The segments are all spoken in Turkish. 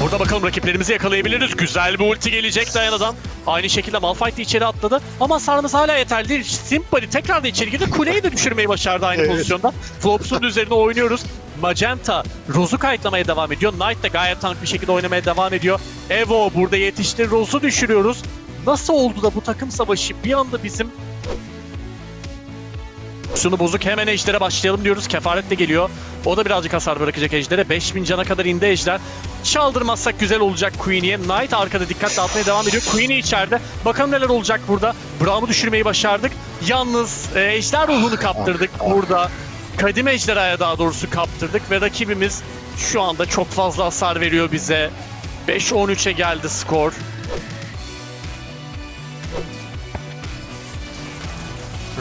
Burada bakalım rakiplerimizi yakalayabiliriz. Güzel bir ulti gelecek Diana'dan. Aynı şekilde Malphite de içeri atladı. Ama hasarımız hala yeterli değil. Simpany tekrar da içeri girdi. Kuleyi de düşürmeyi başardı aynı Evet. pozisyonda. Flops'un üzerine oynuyoruz. Magenta Rose'u kayıtlamaya devam ediyor. Knight de gayet tank bir şekilde oynamaya devam ediyor. Evo burada yetişti. Rose'u düşürüyoruz. Nasıl oldu da bu takım savaşı bir anda bizim şunu bozuk hemen Ejder'e başlayalım diyoruz. Kefaret de geliyor. O da birazcık hasar bırakacak Ejder'e. 5000 cana kadar indi Ejder. Çaldırmazsak güzel olacak Queenie'ye. Knight arkada dikkat dağıtmaya devam ediyor. Queenie içeride. Bakalım neler olacak burada. Braum'u düşürmeyi başardık. Yalnız e, Ejder ruhunu kaptırdık burada. Kadim Ejderha'ya daha doğrusu kaptırdık ve rakibimiz şu anda çok fazla hasar veriyor bize. 5-13'e geldi skor.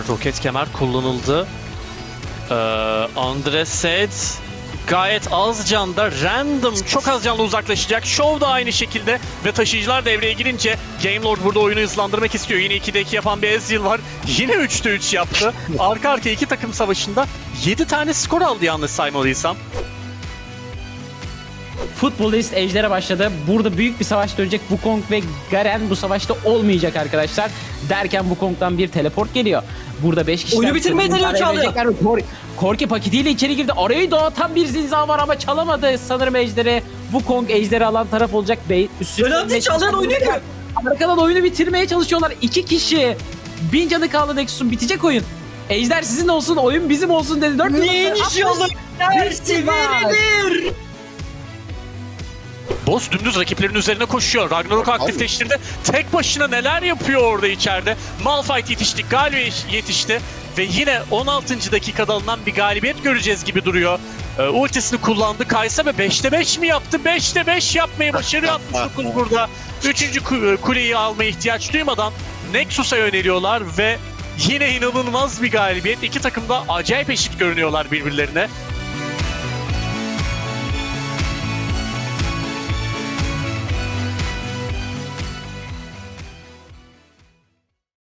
Roket kemer kullanıldı. Ee, Andreset gayet az canda random çok az canlı uzaklaşacak. Show da aynı şekilde ve taşıyıcılar devreye girince Game Lord burada oyunu hızlandırmak istiyor. Yine 2'de 2 yapan bir Ezreal var. Yine 3'te 3 yaptı. Arka arkaya iki takım savaşında 7 tane skor aldı yalnız saymadıysam. Futbolist Ejder'e başladı. Burada büyük bir savaş dönecek. Wukong ve Garen bu savaşta olmayacak arkadaşlar. Derken Wukong'dan bir teleport geliyor. Burada 5 kişi Oyunu bitirmeyi deniyor Çağla. Kor Korki paketiyle içeri girdi. Arayı dağıtan bir zinza var ama çalamadı sanırım Ejder'i. Wukong Ejder'i alan taraf olacak. Bey üstüne Önemli Çağlayan oyunu. Arkadan oyunu bitirmeye çalışıyorlar. İki kişi. Bin canı kaldı Nexus'un bitecek oyun. Ejder sizin olsun, oyun bizim olsun dedi. Dört Neyin işi olur? Dersi var. verilir. Boss dümdüz rakiplerin üzerine koşuyor. Ragnarok aktifleştirdi. Tek başına neler yapıyor orada içeride. Malphite yetişti, Galio yetişti. Ve yine 16. dakikada alınan bir galibiyet göreceğiz gibi duruyor. Ee, ultisini kullandı. Kaysa ve 5'te 5 mi yaptı? 5'te 5 yapmayı başarıyor 69 burada. 3. kuleyi almaya ihtiyaç duymadan Nexus'a yöneliyorlar ve yine inanılmaz bir galibiyet. İki takım da acayip eşit görünüyorlar birbirlerine.